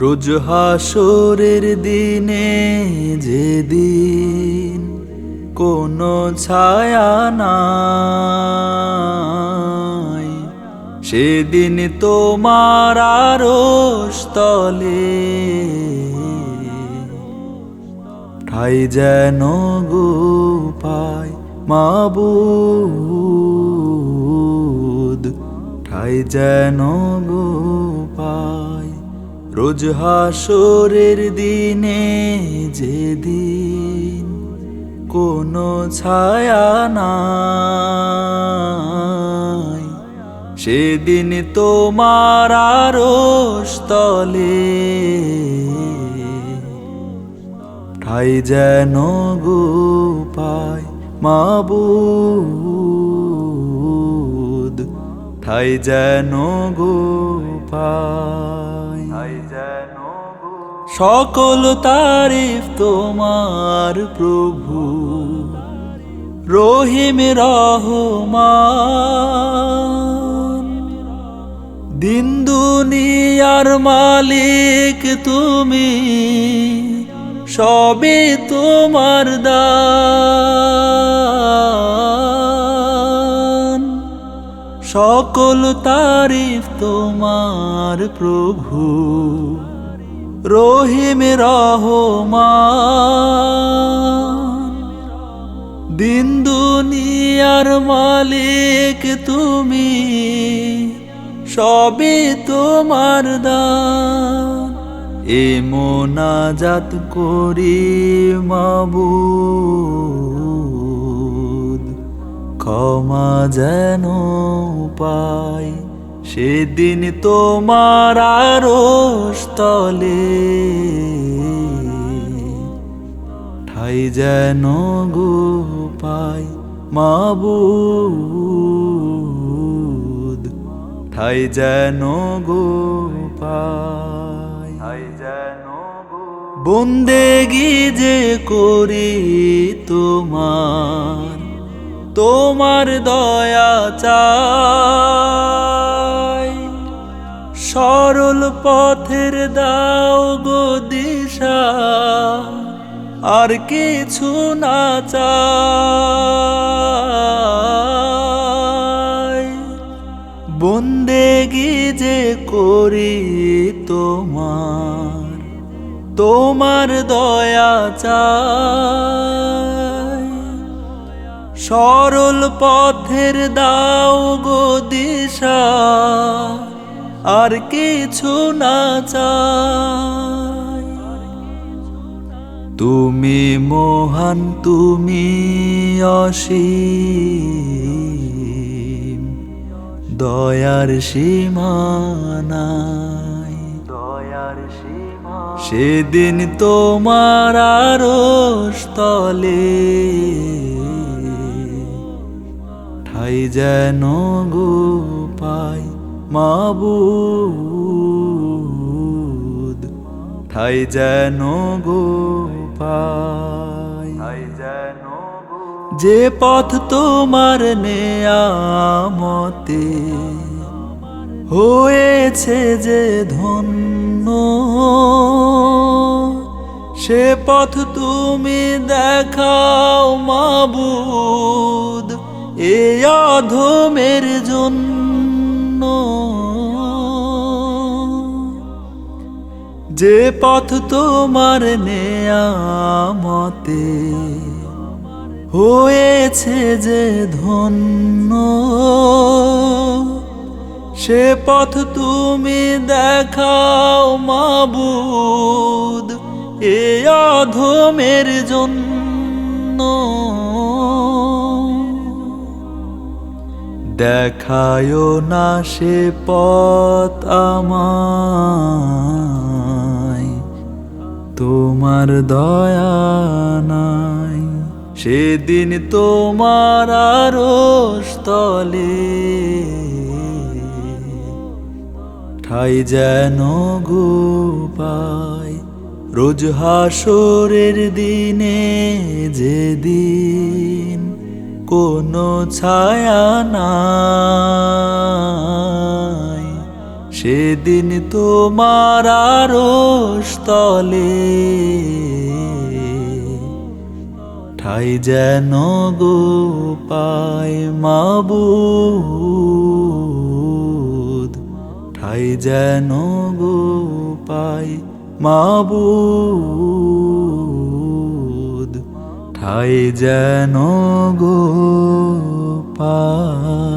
রোজ হাসরের দিনে যেদিন কোনো ছায়া নাই, সেদিন তোমার তলে। ঠাই যেন গো পায় মাবুদ, ঠাই যেন গো রোজ হাসরের দিনে যেদিন কোনো ছায়া নাই, সেদিন তোমার আরশ তলে ঠাই যেন গো পায় মাবুদ, ঠাই যেন গো পায় সকল তারিফ তোমার প্রভু। রহিম রহমান। দিন দুনিয়ার মালিক তুমি সবে তোমার দান সকল তারিফ তোমার প্রভু। রহিম রহমান। দিন মালিক তুমি সবে তোমার দান। এ মোনাজাত করি মাবুদ ক্ষমা যেন পাই সেদিন তোমার আরশ তলে ঠাই যেন গো পাই মাবুদ ঠাই যেন গো পাই। বন্দেগি যে করি তোমার তোমার দয়া চাই। সরল পথের দাও গো দিশা, আর কিছু না চাই। বন্দেগি যে করি তোমার তোমার দয়া চাই। সরল পথের দাও গো দিশা, আর কিছু না চাই। তুমি মহান, তুমি অসীম, দয়ার সীমানাই দয়ার সীমা সেদিন তোমার আরশ তলে ঠাই যেন গো পাই মাবুদ। ঠাই যেন গো পাই যেন যে পথ তোমার নেয়ামতে হয়েছে যে ধন্য, সে পথ তুমি দেখাও মাবুদ। এ অধমের জন্য। যে পথ তোমার নেয়ামতে হয়েছে যে ধন্য, সে পথ তুমি দেখাও মাবুদ এ অধমের জন্য। দেখায় না সে পথ আমায়। তোমার দয়া নাই। সেদিন তোমার আরশ তলে ঠাই যেন গো পাই রোজ হাসরের দিনে যেদিন কোনো ছায়া নাই। সেদিন তোমার আরস্তলে ঠাই যেন গো পায় মাবুদ। ঠাই যেন গো পায় মাবুদ। ঠাই যেন গো পায়